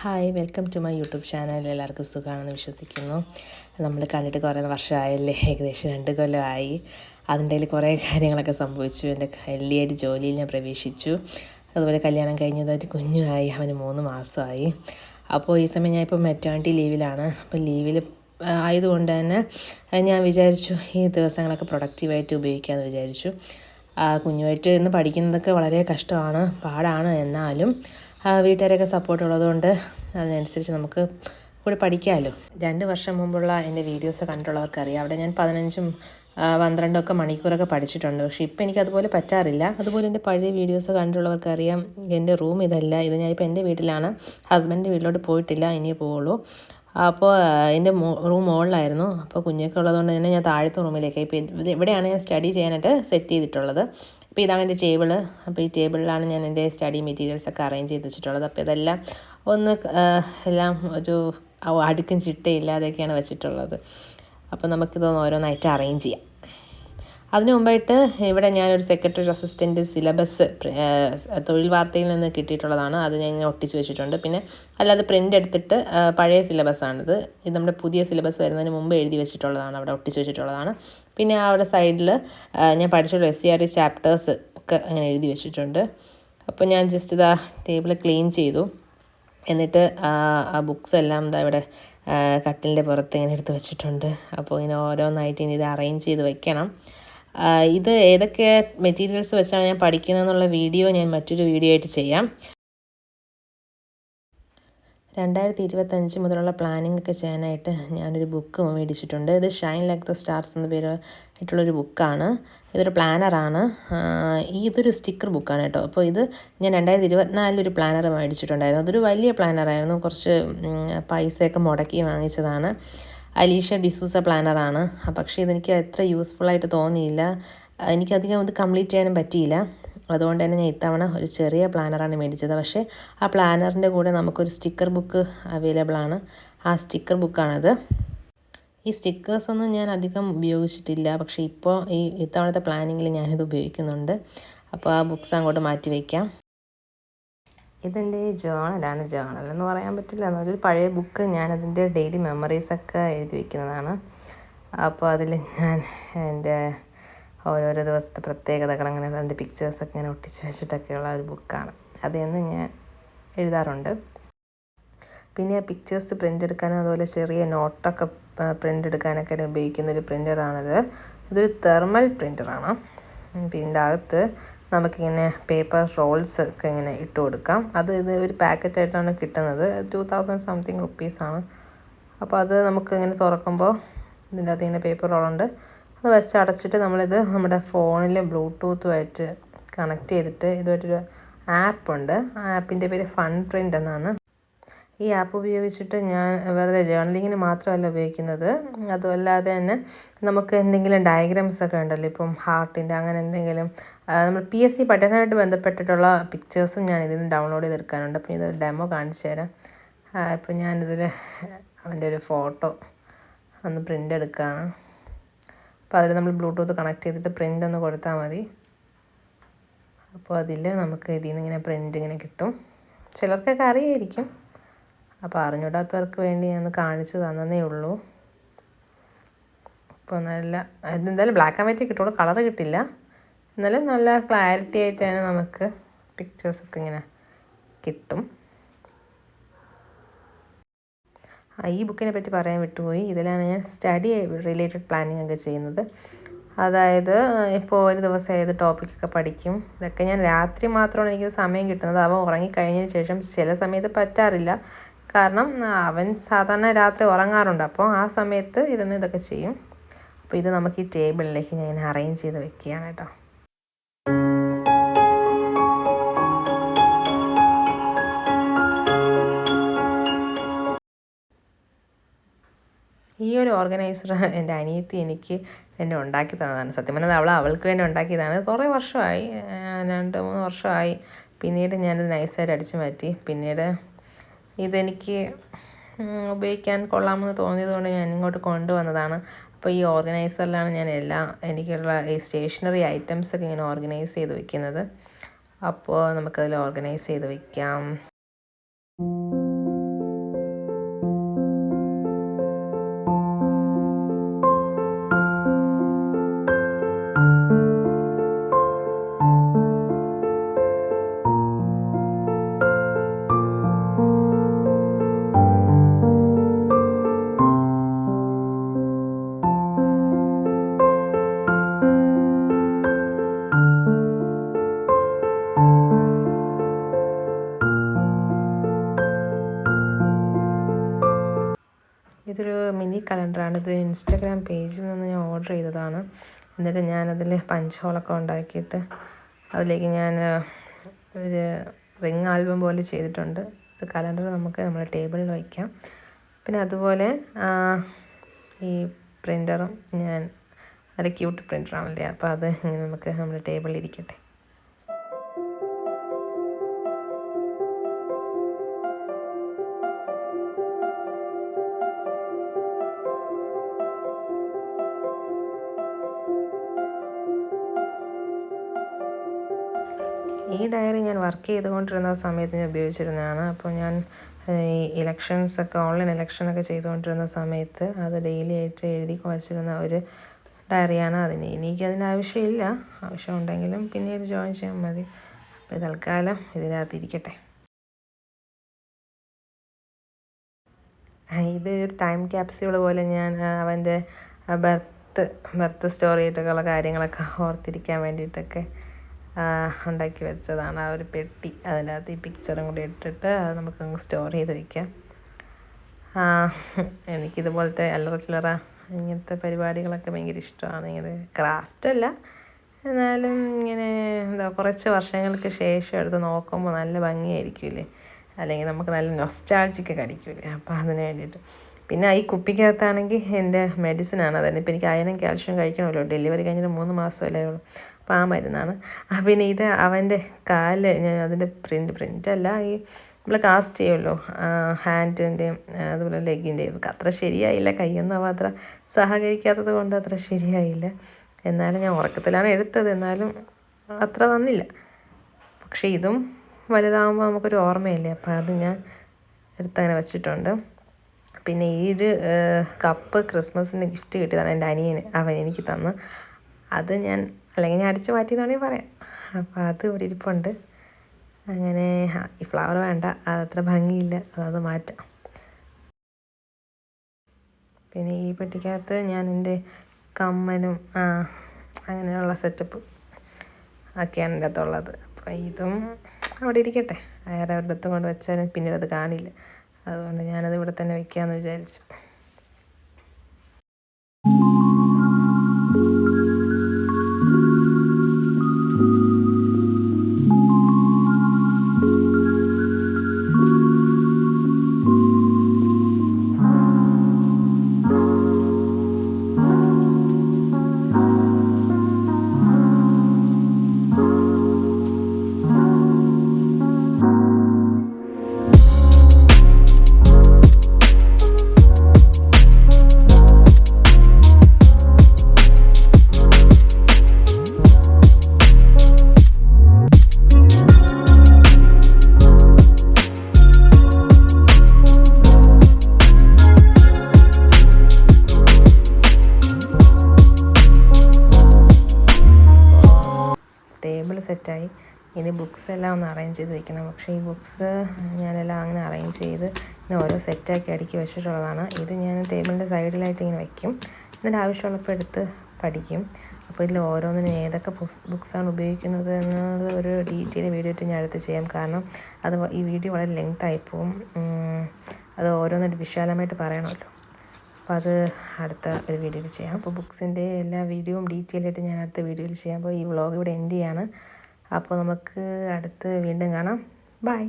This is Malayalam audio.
Hi welcome to my YouTube channel എല്ലാവർക്കും സുഖമാണെന്ന് വിശ്വസിക്കുന്നു. നമ്മൾ കണ്ടിട്ട് കുറേ വർഷമായല്ലേ? ഏകദേശം രണ്ട് കൊല്ലമായി. അതിന്റെ ഇടയിൽ കുറേ കാര്യങ്ങളൊക്കെ സംഭവിച്ചു. എന്റെ കല്ലിയായിട്ട് ജോലിയിൽ ഞാൻ പ്രവേശിച്ചു. അതുപോലെ കല്യാണം കഴിഞ്ഞതായിട്ട് കുഞ്ഞുമായി അവന് മൂന്ന് മാസമായി. അപ്പോൾ ഈ സമയം ഞാൻ ഇപ്പോൾ മെറ്റേണിറ്റി ലീവിലാണ് അപ്പോൾ ലീവിൽ ആയതുകൊണ്ട് തന്നെ ഞാൻ വിചാരിച്ചു ഈ ദിവസങ്ങളൊക്കെ പ്രൊഡക്റ്റീവായിട്ട് ഉപയോഗിക്കാമെന്ന് വിചാരിച്ചു. കുഞ്ഞുമായിട്ട് ഇന്ന് പഠിക്കുന്നതൊക്കെ വളരെ കഷ്ടമാണ് പാടാണ് എന്നാലും വീട്ടുകാരൊക്കെ സപ്പോർട്ട് ഉള്ളതുകൊണ്ട് അതിനനുസരിച്ച് നമുക്ക് കൂടെ പഠിക്കാമല്ലോ. രണ്ട് വർഷം മുമ്പുള്ള എന്റെ വീഡിയോസ് കണ്ടിട്ടുള്ളവർക്കറിയാം അവിടെ ഞാൻ പതിനഞ്ചും പന്ത്രണ്ടും ഒക്കെ മണിക്കൂറൊക്കെ പഠിച്ചിട്ടുണ്ട്. പക്ഷേ ഇപ്പം എനിക്ക് അതുപോലെ പറ്റാറില്ല. അതുപോലെ എന്റെ പഴയ വീഡിയോസ് കണ്ടിട്ടുള്ളവർക്കറിയാം എന്റെ റൂം ഇതല്ല. ഇത് ഞാൻ ഇപ്പോൾ എന്റെ വീട്ടിലാണ്. ഹസ്ബൻഡിന്റെ വീട്ടിലോട്ട് പോയിട്ടില്ല ഇനിയേ പോവുള്ളൂ. അപ്പോൾ എന്റെ റൂം മുകളിലായിരുന്നു അപ്പോൾ കുഞ്ഞൊക്കെ ഉള്ളതുകൊണ്ട് തന്നെ ഞാൻ താഴത്തെ റൂമിലേക്ക് ഇപ്പോൾ ഇവിടെയാണ് ഞാൻ സ്റ്റഡി ചെയ്യാനായിട്ട് സെറ്റ് ചെയ്തിട്ടുള്ളത്. അപ്പോൾ ഇതാണ് എന്റെ ടേബിൾ അപ്പോൾ ഈ ടേബിളിലാണ് ഞാൻ എന്റെ സ്റ്റഡി മെറ്റീരിയൽസ് ഒക്കെ അറേഞ്ച് ചെയ്ത് വെച്ചിട്ടുള്ളത്. അപ്പോൾ ഇതെല്ലാം ഒന്ന് എല്ലാം ഒരു അടുക്കും ചിട്ടയില്ലാതെയൊക്കെയാണ് വെച്ചിട്ടുള്ളത്. അപ്പോൾ നമുക്കിതൊന്ന് ഓരോന്നായിട്ട് അറേഞ്ച് ചെയ്യാം. അതിനു മുമ്പായിട്ട് ഇവിടെ ഞാനൊരു സെക്രട്ടറി അസിസ്റ്റന്റ് സിലബസ് തൊഴിൽ വാർത്തയിൽ നിന്ന് കിട്ടിയിട്ടുള്ളതാണ്. അത് ഞാൻ ഒട്ടിച്ച് വെച്ചിട്ടുണ്ട്. പിന്നെ അല്ലാതെ പ്രിന്റ് എടുത്തിട്ട് പഴയ സിലബസാണിത് ഇത് നമ്മുടെ പുതിയ സിലബസ് വരുന്നതിന് മുമ്പ് എഴുതി വെച്ചിട്ടുള്ളതാണ്. അവിടെ ഒട്ടിച്ച് വെച്ചിട്ടുള്ളതാണ്. പിന്നെ അവിടെ സൈഡിൽ ഞാൻ പഠിച്ചുള്ള എസ് സി ആർ ചാപ്റ്റേഴ്സ് ഒക്കെ അങ്ങനെ എഴുതി വെച്ചിട്ടുണ്ട്. അപ്പോൾ ഞാൻ ജസ്റ്റ് ഇതാ ടേബിൾ ക്ലീൻ ചെയ്തു. എന്നിട്ട് ആ ബുക്സ് എല്ലാം എന്താ ഇവിടെ കട്ടിലിന്റെ പുറത്ത് ഇങ്ങനെ എടുത്ത് വെച്ചിട്ടുണ്ട്. അപ്പോൾ ഇങ്ങനെ ഓരോന്നായിട്ട് ഇനി ഇത് അറേഞ്ച് ചെയ്ത് വെക്കണം. ഇത് ഏതൊക്കെ മെറ്റീരിയൽസ് വെച്ചാണ് ഞാൻ പഠിക്കുന്നതെന്നുള്ള വീഡിയോ ഞാൻ മറ്റൊരു വീഡിയോ ആയിട്ട് ചെയ്യാം. രണ്ടായിരത്തി ഇരുപത്തഞ്ച് മുതലുള്ള പ്ലാനിംഗ് ഒക്കെ ചെയ്യാനായിട്ട് ഞാനൊരു ബുക്ക് മേടിച്ചിട്ടുണ്ട്. ഇത് ഷൈൻ ലൈക്ക് ദ സ്റ്റാർസ് എന്ന പേര് ആയിട്ടുള്ളൊരു ബുക്കാണ് ഇതൊരു പ്ലാനറാണ് ഇതൊരു സ്റ്റിക്കർ ബുക്കാണ് കേട്ടോ. അപ്പോൾ ഇത് ഞാൻ രണ്ടായിരത്തി ഇരുപത്തിനാലിലൊരു പ്ലാനർ മേടിച്ചിട്ടുണ്ടായിരുന്നു. അതൊരു വലിയ പ്ലാനറായിരുന്നു കുറച്ച് പൈസയൊക്കെ മുടക്കി വാങ്ങിച്ചതാണ്. അലീഷ ഡിസൂസ പ്ലാനറാണ് പക്ഷേ ഇതെനിക്ക് യൂസ്ഫുൾ യൂസ്ഫുള്ളായിട്ട് തോന്നിയില്ല. എനിക്കധികം ഇത് കംപ്ലീറ്റ് ചെയ്യാനും പറ്റിയില്ല. അതുകൊണ്ട് തന്നെ ഞാൻ ഇത്തവണ ഒരു ചെറിയ പ്ലാനറാണ് മേടിച്ചത്. പക്ഷേ ആ പ്ലാനറിന്റെ കൂടെ നമുക്കൊരു സ്റ്റിക്കർ ബുക്ക് അവൈലബിൾ ആണ്. ആ സ്റ്റിക്കർ ബുക്കാണത് ഈ സ്റ്റിക്കേഴ്സൊന്നും ഞാൻ അധികം ഉപയോഗിച്ചിട്ടില്ല. പക്ഷേ ഇപ്പോൾ ഈ ഇത്തവണത്തെ പ്ലാനിങ്ങിൽ ഞാനിത് ഉപയോഗിക്കുന്നുണ്ട്. അപ്പോൾ ആ ബുക്ക്സ് അങ്ങോട്ട് മാറ്റി വയ്ക്കാം ഇതെന്റെ ജേണലാണ് ജേണൽ എന്ന് പറയാൻ പറ്റില്ല. എന്നൊരു പഴയ ബുക്ക് ഞാനതിന്റെ ഡെയിലി മെമ്മറീസൊക്കെ എഴുതി വയ്ക്കുന്നതാണ് അപ്പോൾ അതിൽ ഞാൻ എന്റെ ഓരോരോ ദിവസത്തെ പ്രത്യേകതകൾ അങ്ങനെ അതിന്റെ പിക്ചേഴ്സൊക്കെ ഇങ്ങനെ ഒട്ടിച്ച് വെച്ചിട്ടൊക്കെയുള്ള ഒരു ബുക്കാണ്. അതിൽ ഞാൻ എഴുതാറുണ്ട്. പിന്നെ ആ പിക്ചേഴ്സ് പ്രിന്റ് എടുക്കാനും അതുപോലെ ചെറിയ നോട്ടൊക്കെ പ്രിന്റ് എടുക്കാനൊക്കെ ഉപയോഗിക്കുന്ന ഒരു പ്രിന്ററാണിത് ഇതൊരു തെർമൽ പ്രിന്ററാണ് പിന്നെ അകത്ത് നമുക്കിങ്ങനെ പേപ്പർ റോൾസ് ഒക്കെ ഇങ്ങനെ ഇട്ട് കൊടുക്കാം. അത് ഇത് ഒരു പാക്കറ്റായിട്ടാണ് കിട്ടുന്നത്. ടു തൗസൻഡ് സംതിങ് റുപ്പീസാണ് അപ്പോൾ അത് നമുക്കിങ്ങനെ തുറക്കുമ്പോൾ ഇതിന്റെ അകത്ത് ഇങ്ങനെ പേപ്പർ റോളുണ്ട് അത് വെച്ച് അടച്ചിട്ട് നമ്മളിത് നമ്മുടെ ഫോണിൽ ബ്ലൂടൂത്തുമായിട്ട് കണക്ട് ചെയ്തിട്ട് ഇതുമായിട്ടൊരു ആപ്പുണ്ട് ആ ആപ്പിന്റെ പേര് ഫൺ പ്രിന്റ് എന്നാണ്. ഈ ആപ്പ് ഉപയോഗിച്ചിട്ട് ഞാൻ വെറുതെ ജേർണലിങ്ങിന് മാത്രമല്ല ഉപയോഗിക്കുന്നത്. അതുമല്ലാതെ തന്നെ നമുക്ക് എന്തെങ്കിലും ഡയഗ്രാംസ് ഒക്കെ ഉണ്ടല്ലോ ഇപ്പം ഹാർട്ടിന്റെ അങ്ങനെ എന്തെങ്കിലും നമ്മൾ പി എസ് സി പഠനമായിട്ട് ബന്ധപ്പെട്ടിട്ടുള്ള പിക്ചേഴ്സും ഞാൻ ഇതിൽ നിന്ന് ഡൗൺലോഡ് ചെയ്തെടുക്കാനുണ്ട് അപ്പോൾ ഇതൊരു ഡെമോ കാണിച്ചു തരാം. ഇപ്പം ഞാനിതിൽ അവന്റെ ഒരു ഫോട്ടോ ഒന്ന് പ്രിന്റ് എടുക്കുകയാണ് അപ്പോൾ അതിൽ നമ്മൾ ബ്ലൂടൂത്ത് കണക്ട് ചെയ്തിട്ട് പ്രിന്റ് ഒന്ന് കൊടുത്താൽ മതി. അപ്പോൾ അതിൽ നമുക്ക് ഇതിൽ നിന്ന് ഇങ്ങനെ പ്രിന്റ് ഇങ്ങനെ കിട്ടും. ചിലർക്കൊക്കെ അറിയായിരിക്കും. അപ്പോൾ അറിഞ്ഞൂടാത്തവർക്ക് വേണ്ടി ഞാൻ കാണിച്ചു തന്നതേ ഉള്ളൂ. അപ്പോൾ നല്ല എന്തായാലും ബ്ലാക്ക് ആൻഡ് വൈറ്റ് കിട്ടുള്ളൂ കളർ കിട്ടില്ല. എന്നാലും നല്ല ക്ലാരിറ്റി ആയിട്ട് തന്നെ നമുക്ക് പിക്ചേഴ്സൊക്കെ ഇങ്ങനെ കിട്ടും. ഈ ബുക്കിനെ പറ്റി പറയാൻ വിട്ടുപോയി. ഇതിലാണ് ഞാൻ സ്റ്റഡി റിലേറ്റഡ് പ്ലാനിങ് ഒക്കെ ചെയ്യുന്നത്. അതായത് ഇപ്പോൾ ഒരു ദിവസം ഏത് ടോപ്പിക്കൊക്കെ പഠിക്കും ഇതൊക്കെ ഞാൻ രാത്രി മാത്രമാണ് എനിക്ക് സമയം കിട്ടുന്നത്. അവ ഉറങ്ങിക്കഴിഞ്ഞതിന് ശേഷം ചില സമയത്ത് പറ്റാറില്ല. കാരണം അവൻ സാധാരണ രാത്രി ഉറങ്ങാറുണ്ട്. അപ്പോൾ ആ സമയത്ത് ഇരുന്ന് ഇതൊക്കെ ചെയ്യും. അപ്പോൾ ഇത് നമുക്ക് ഈ ടേബിളിലേക്ക് ഞാൻ അറേഞ്ച് ചെയ്ത് വെക്കുകയാണ് കേട്ടോ. ഈ ഒരു ഓർഗനൈസർ എന്റെ അനിയത്തി എനിക്ക് എന്നെ ഉണ്ടാക്കി തന്നതാണ്. സത്യം പറഞ്ഞത് അവൾ അവൾക്ക് വേണ്ടി ഉണ്ടാക്കിയതാണ്. കുറേ വർഷമായി രണ്ട് മൂന്ന് വർഷമായി. പിന്നീട് ഞാനത് നൈസായിട്ട് അടിച്ചു മാറ്റി. പിന്നീട് ഇതെനിക്ക് ഉപയോഗിക്കാൻ കൊള്ളാമെന്ന് തോന്നിയതുകൊണ്ട് ഞാൻ ഇങ്ങോട്ട് കൊണ്ടുവന്നതാണ്. അപ്പോൾ ഈ ഓർഗനൈസറിലാണ് ഞാൻ എല്ലാ എനിക്കുള്ള ഈ സ്റ്റേഷനറി ഐറ്റംസൊക്കെ ഇങ്ങനെ ഓർഗനൈസ് ചെയ്ത് വെക്കുന്നത്. അപ്പോൾ നമുക്കതിൽ ഓർഗനൈസ് ചെയ്ത് വെക്കാം. മിനി കലണ്ടറാണ്. ഇത് ഇൻസ്റ്റാഗ്രാം പേജിൽ നിന്ന് ഞാൻ ഓർഡർ ചെയ്തതാണ്. എന്നിട്ട് ഞാനതിൽ പഞ്ച് ഹോളൊക്കെ ഉണ്ടാക്കിയിട്ട് അതിലേക്ക് ഞാൻ ഒരു റിങ് ആൽബം പോലെ ചെയ്തിട്ടുണ്ട്. ഇത് കലണ്ടർ നമുക്ക് നമ്മുടെ ടേബിളിൽ വയ്ക്കാം. പിന്നെ അതുപോലെ ഈ പ്രിന്ററും ഞാൻ നല്ല ക്യൂട്ട് പ്രിന്ററാണല്ലേ അപ്പോൾ അത് ഇങ്ങനെ നമുക്ക് നമ്മുടെ ടേബിളിൽ ഇരിക്കട്ടെ. ഈ ഡയറി ഞാൻ വർക്ക് ചെയ്തുകൊണ്ടിരുന്ന സമയത്ത് ഞാൻ ഉപയോഗിച്ചിരുന്നതാണ്. അപ്പോൾ ഞാൻ ഈ ഇലക്ഷൻസൊക്കെ ഓൺലൈൻ ഇലക്ഷനൊക്കെ ചെയ്തുകൊണ്ടിരുന്ന സമയത്ത് അത് ഡെയിലി ആയിട്ട് എഴുതി വച്ചിരുന്ന ഒരു ഡയറിയാണ് അതിന്. എനിക്കതിന് ആവശ്യമില്ല. ആവശ്യമുണ്ടെങ്കിലും പിന്നീട് ജോയിൻ ചെയ്യാൻ മതി. അപ്പോൾ തൽക്കാലം ഇതിനകത്തിരിക്കട്ടെ. ഇത് ഒരു ടൈം ക്യാപ്സ്യൂൾ പോലെ ഞാൻ അവന്റെ ബർത്ത് ബർത്ത് സ്റ്റോറി ആയിട്ടൊക്കെയുള്ള കാര്യങ്ങളൊക്കെ ഓർത്തിരിക്കാൻ വേണ്ടിയിട്ടൊക്കെ ഉണ്ടാക്കി വെച്ചതാണ് ആ ഒരു പെട്ടി. അതിനകത്ത് ഈ പിക്ചറും കൂടി ഇട്ടിട്ട് അത് നമുക്കങ്ങ് സ്റ്റോർ ചെയ്ത് വയ്ക്കാം എനിക്കിതുപോലത്തെ അല്ലറ ചില്ലറ ഇങ്ങനത്തെ പരിപാടികളൊക്കെ ഭയങ്കര ഇഷ്ടമാണ്. ഇങ്ങനെ ക്രാഫ്റ്റ് അല്ല. എന്നാലും ഇങ്ങനെ എന്താ കുറച്ച് വർഷങ്ങൾക്ക് ശേഷം എടുത്ത് നോക്കുമ്പോൾ നല്ല ഭംഗിയായിരിക്കില്ലേ? അല്ലെങ്കിൽ നമുക്ക് നല്ല നൊസ്റ്റാൾജിക്ക് കടിക്കില്ലേ അപ്പോൾ അതിന് വേണ്ടിയിട്ട്. പിന്നെ ഈ കുപ്പിക്കകത്താണെങ്കിൽ എന്റെ മെഡിസിനാണ് അതന്നെ ഇപ്പോൾ എനിക്ക് അയനും കാൽഷ്യം കഴിക്കണമല്ലോ. ഡെലിവറി കഴിഞ്ഞിട്ട് മൂന്ന് മാസമല്ലേ ഉള്ളൂ. അപ്പോൾ ആ പിന്നെ ഇത് അവന്റെ കാൽ ഞാൻ അതിന്റെ പ്രിന്റ് പ്രിന്റ് അല്ല ഈ നമ്മൾ കാസ്റ്റ് ചെയ്യുമല്ലോ ഹാൻഡിന്റെയും അതുപോലെ ലെഗിന്റെയും അത്ര ശരിയായില്ല. കൈയൊന്നും അവ അത്ര സഹകരിക്കാത്തത് കൊണ്ട് അത്ര ശരിയായില്ല. എന്നാലും ഞാൻ ഉറക്കത്തിലാണ് എടുത്തത്. എന്നാലും അത്ര വന്നില്ല. പക്ഷേ ഇതും വലുതാകുമ്പോൾ നമുക്കൊരു ഓർമ്മയല്ലേ? അപ്പോൾ അത് ഞാൻ എടുത്തങ്ങനെ വെച്ചിട്ടുണ്ട്. പിന്നെ ഈ ഒരു കപ്പ് ക്രിസ്മസിന് ഗിഫ്റ്റ് കിട്ടിയതാണ് എന്റെ അനിയന്. അവൻ എനിക്ക് തന്ന്. അത് ഞാൻ അല്ലെങ്കിൽ ഞാൻ അടിച്ചു മാറ്റിയെന്നാണെങ്കിൽ പറയാം. അപ്പോൾ അത് ഇവിടെ ഇരിപ്പുണ്ട്. അങ്ങനെ ഈ ഫ്ലവർ വേണ്ട. അതത്ര ഭംഗിയില്ല. അതത് മാറ്റാം. പിന്നെ ഈ പെട്ടിക്കകത്ത് ഞാൻ എന്റെ കമ്മനും അങ്ങനെയുള്ള സെറ്റപ്പ് ഒക്കെയാണ് എന്റെ അകത്തുള്ളത് അപ്പോൾ ഇതും അവിടെ ഇരിക്കട്ടെ. വേറെ ഒരിടത്തും കൊണ്ട് വെച്ചാലും പിന്നീട് അത് കാണില്ല. അതുകൊണ്ട് ഞാനത് ഇവിടെ തന്നെ വെക്കാമെന്ന് വിചാരിച്ചു. സെറ്റായി. ഇനി ബുക്സ് എല്ലാം ഒന്ന് അറേഞ്ച് ചെയ്ത് വെക്കണം. പക്ഷേ ഈ ബുക്സ് ഞാനെല്ലാം അങ്ങനെ അറേഞ്ച് ചെയ്ത് ഇങ്ങനെ ഓരോ സെറ്റാക്കി അടുക്കി വെച്ചിട്ടുള്ളതാണ്. ഇത് ഞാൻ ടേബിളിന്റെ സൈഡിലായിട്ട് ഇങ്ങനെ വയ്ക്കും എന്നിട്ട് ആവശ്യമുള്ളപ്പോൾ എടുത്ത് പഠിക്കും. അപ്പോൾ ഇതിൽ ഓരോന്നിനും ഏതൊക്കെ ബുക്സാണ് ഉപയോഗിക്കുന്നത് എന്നത് ഒരു ഡീറ്റെയിൽ വീഡിയോ ഇട്ട് ഞാൻ അടുത്ത് ചെയ്യാം. കാരണം അത് ഈ വീഡിയോ വളരെ ലെങ്ത് ആയിപ്പോവും അത് ഓരോന്നായിട്ട് വിശാലമായിട്ട് പറയണമല്ലോ. അപ്പോൾ അത് അടുത്ത ഒരു വീഡിയോയിൽ ചെയ്യാം. അപ്പോൾ ബുക്സിന്റെ എല്ലാ വീഡിയോയും ഡീറ്റെയിൽ ആയിട്ട് ഞാൻ അടുത്ത വീഡിയോയിൽ ചെയ്യാം. അപ്പോൾ ഈ വ്ളോഗ് ഇവിടെ എൻഡ് ചെയ്യാണ്. അപ്പോൾ നമുക്ക് അടുത്ത് വീണ്ടും കാണാം. ബൈ.